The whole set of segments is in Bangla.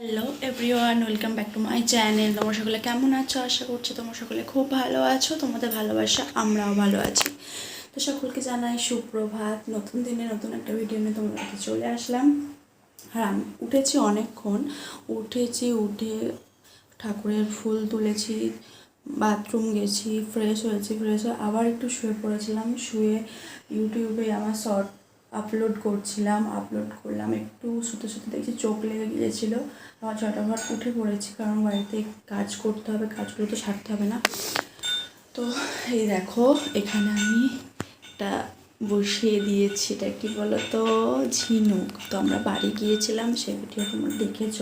Hello everyone welcome back to my channel তোমরা সকলে কেমন আছো? আশা করছি তোমরা সকলে খুব ভালো আছো। তোমাদের ভালোবাসা, আমরাও ভালো আছি। তো সকলকে জানাই সুপ্রভাত। নতুন দিনে নতুন একটা ভিডিও নিয়ে তোমার কাছে চলে আসলাম। আর আমি উঠেছি অনেকক্ষণ। উঠেছি, উঠে ঠাকুরের ফুল তুলেছি বাথরুম গেছি ফ্রেশ হয়েছি ফ্রেশ হয়ে আবার একটু শুয়ে পড়েছিলাম। শুয়ে ইউটিউবে আমার শর্ট আপলোড করছিলাম আপলোড করলাম। একটু শুতে শুতে দেখছি চোখ লেগে গিয়েছিল। আবার চটাফট উঠে পড়েছি, কারণ বাড়িতে কাজ করতে হবে, কাজগুলো তো ছাড়তে হবে না। তো এই দেখো, এখানে আমি একটা বসিয়ে দিয়েছি, এটা কি বলো তো ঝিনুক। তো আমরা বাড়ি গিয়েছিলাম, সে ভিডিও তোমরা দেখেছ।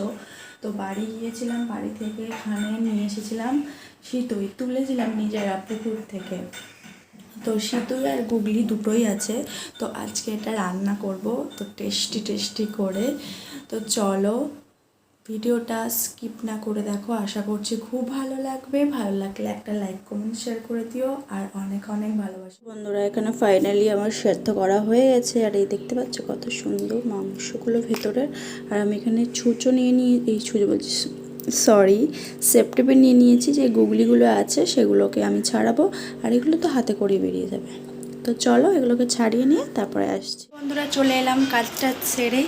তো বাড়ি গিয়েছিলাম, বাড়ি থেকে এখানে নিয়ে এসেছিলাম। শীতই তুলেছিলাম নিজেরা পুকুর থেকে। তো সিঁদুর আর গুগলি দুটোই আছে। তো আজকে এটা রান্না করব। তো টেস্টি টেস্টি করে। তো চলো ভিডিওটা স্কিপ না করে দেখো। আশা করছি খুব ভালো লাগবে। ভালো লাগলে একটা লাইক, কমেন্ট, শেয়ার করে দিও। আর অনেক অনেক ভালোবাসা। বন্ধুরা, এখানে ফাইনালি আমার সেদ্ধ করা হয়ে গেছে। আর এই দেখতে পাচ্ছ কত সুন্দর মাংসগুলো ভেতরের আর আমি এখানে ছুঁচো নিয়ে নিয়ে এই ছুঁচো বলছি সরি সেপটেপে নিয়ে নিয়েছি যে গুগলিগুলো আছে সেগুলোকে আমি ছাড়াবো, আর এগুলো তো হাতে করে বেরিয়ে যাবে। তো চলো এগুলোকে ছাড়িয়ে নিয়ে তারপরে আসছি। বন্ধুরা চলে এলাম কাজটা সেরে,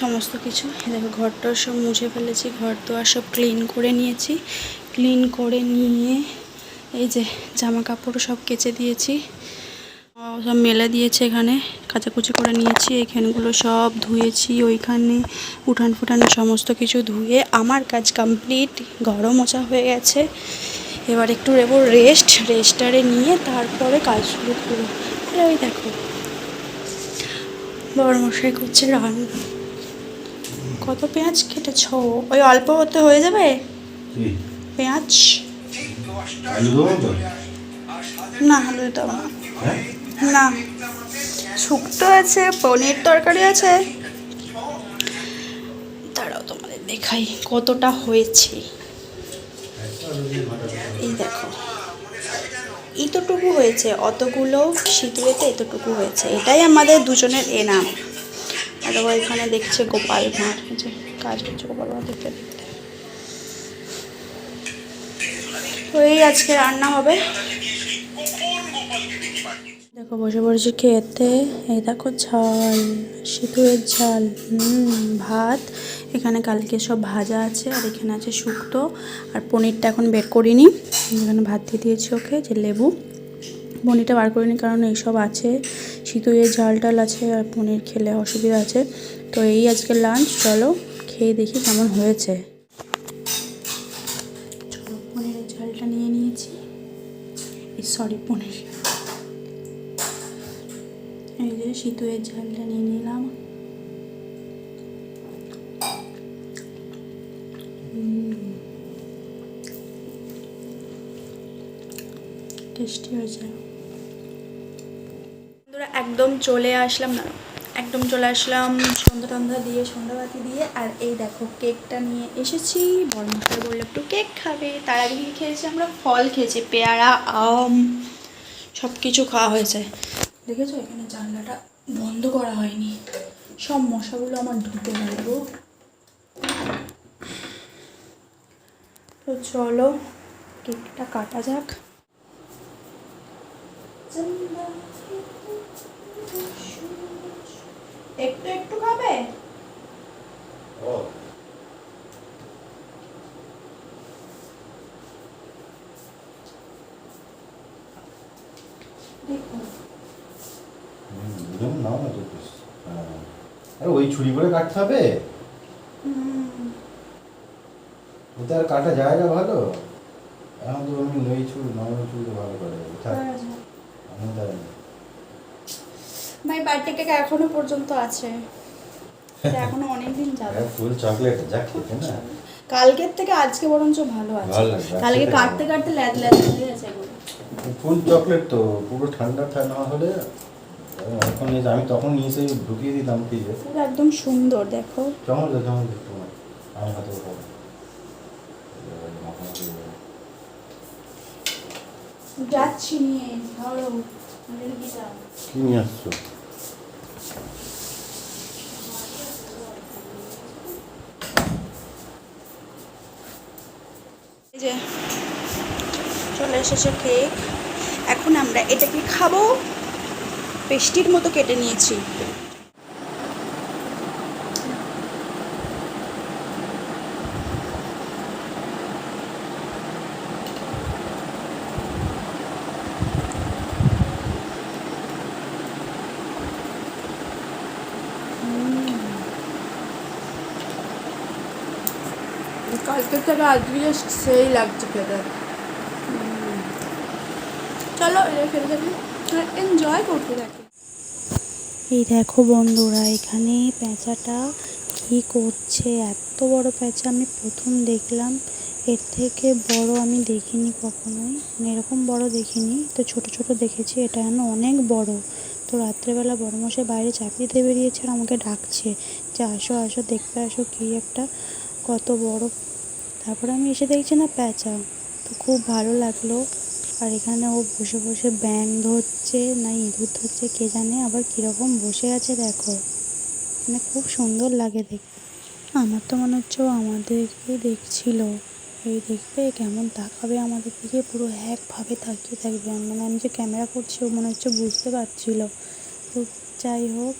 সমস্ত কিছু। দেখো ঘরটা সব মুছে ফেলেছি ঘর দোয়ার সব ক্লিন করে নিয়েছি। ক্লিন করে নিয়ে এই যে জামা কাপড় সব কেচে দিয়েছি। সব মেলে দিয়েছে এখানে। কাচাকুচি করে নিয়েছি এইখানগুলো সব ধুয়েছি ওইখানে উঠান ফুটান সমস্ত কিছু ধুয়ে আমার কাজ কমপ্লিট ঘরও মোছা হয়ে গেছে। এবার একটু নেব রেস্ট রেস্টারে নিয়ে তারপরে কাজ শুরু করব। আর ওই দেখো। বড় মশাই করছে রান্না কত পেঁয়াজ কেটেছ? ওই অল্প হতে হয়ে যাবে? পেঁয়াজ? না দেবো তো না। শুক্তো আছে, পনির তরকারি আছে। তারাও তোমাদের দেখাই কতটা হয়েছে। এই দেখো। এতটুকু হয়েছে, অতগুলো শীতলেতে এতটুকু হয়েছে। এটাই আমাদের দুজনের এনাম। আর এখানে দেখছে গোপাল ভাঁড়। যে কাজ করছে গোপাল ভাঁড়, দেখতে দেখতে। এই আজকে রান্না হবে। দেখো বসে পড়েছি খেতে। এই দেখো ঝাল, সিঁদুরের ঝাল ভাত। এখানে কালকে সব ভাজা আছে, আর এখানে আছে শুক্তো, আর পনিরটা এখন বের করিনি। এখানে ভাত দিয়ে দিয়েছি ওকে, যে লেবু। পনিরটা বার করিনি কারণ এইসব আছে, সিঁদুরের ঝাল টাল আছে, আর পনির খেলে অসুবিধা আছে। তো এই আজকে লাঞ্চ চলো খেয়ে দেখি কেমন হয়েছে। চলো পনিরের ঝালটা নিয়ে নিয়েছি। সরি পনির। এই যে শীতের ঝালটা নিয়ে নিলাম। টেস্টি হয়েছে। বন্ধুরা, একদম চলে আসলাম না, একদম চলে আসলাম সন্ধ্যা টন্ধা দিয়ে, সন্ধ্যাবাতি দিয়ে। আর এই দেখো, কেকটা নিয়ে এসেছি। বর্মশাই বলল, একটু কেক খাবে। তার আগে খেয়েছি আমরা? ফল খেয়েছি, পেয়ারা, আম সব কিছু খাওয়া হয়েছে। দেখেছ? এখানে জানলাটা বন্ধ করা হয়নি। সব মশাগুলো আমার ঢুকে গেল। তো চলো কেকটা কাটা যাক। একটু একটু খাবে? ও। দেখো বুঝলাম নাও না তো পিস হ্যাঁ আরে ওই ছুরি করে কাটতে হবে? ওতে আর কাটা যায় না ভালো? এখন তো আমি ছুরি নর্মাল ছুরি ভালো করে থাক। আমি জানি না। ভাই বার্থডে কেক এখনও পর্যন্ত আছে? এখনও অনেক দিন যাবে ফুল চকলেট যা খেতে না। কালকের থেকে আজকে বরঞ্চ ভালো আছে। কালকে কাটতে কাটতে ল্যাদ ল্যাদ হয়ে গেছে ফুল চকলেট তো পুরো ঠান্ডা ঠান্ডা হলে এখন আমি তখন নিয়ে এসে ঢুকিয়ে দিতাম ফ্রিজে একদম সুন্দর দেখো। কেমন লাগে কেমন দেখতে আমার হাতে যাচ্ছি নিয়ে ধরো কি নিয়ে আসছো? চলে এসেছে কেক এখন আমরা এটাকে খাব। পেস্টির মতো কেটে নিয়েছি। কালকে থেকে আজকে জাস্ট সেই লাগছে খেতে। চলো এটা খেতে থাকি। এনজয় করতে থাকি। এই দেখো বন্ধুরা, এখানে পেঁচাটা কি করছে? এত বড় পেঁচা আমি প্রথম দেখলাম। এর থেকে বড় আমি দেখিনি কখনোই। মানে এরকম বড় দেখিনি, তো ছোট ছোট দেখেছি। এটা যেন অনেক বড়। তো রাত্রেবেলা বড় মশাই বাইরে চাকরি দিয়ে বেরিয়েছে আর আমাকে ডাকছে যে আসো আসো, দেখতে আসো কি একটা কত বড়। তারপরে আমি এসে দেখছি না প্যাঁচা তো খুব ভালো লাগল। আর এখানে ও বসে বসে ব্যাং ধরছে, না ইঁদুর ধরছে, কে জানে আবার কীরকম বসে আছে দেখো। মানে খুব সুন্দর লাগে দেখতে। আমার তো মনে হচ্ছে ও আমাদেরকে দেখছিল। এই দেখবে কেমন তাকাবে আমাদের দিকে, পুরো একভাবে তাকিয়ে থাকবে। মানে আমি যে ক্যামেরা করছি, ও মনে হচ্ছে বুঝতে পারছিল। তো যাই হোক,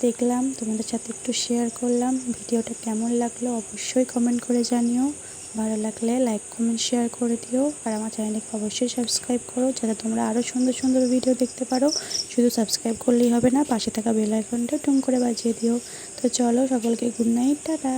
দেখলাম, তোমাদের সাথে একটু শেয়ার করলাম। ভিডিওটা কেমন লাগল অবশ্যই কমেন্ট করে জানিও। ভালো লাগলে লাইক কমেন্ট শেয়ার করে দিও। আর আমার চ্যানেলকে অবশ্যই সাবস্ক্রাইব করো, যাতে তোমরা আরও সুন্দর সুন্দর ভিডিও দেখতে পারো। শুধু সাবস্ক্রাইব করলেই হবে না, পাশে থাকা বেল আইকনটা টুম করে বাজিয়ে দিও। তো চলো সকলকে গুড নাইট টাটা।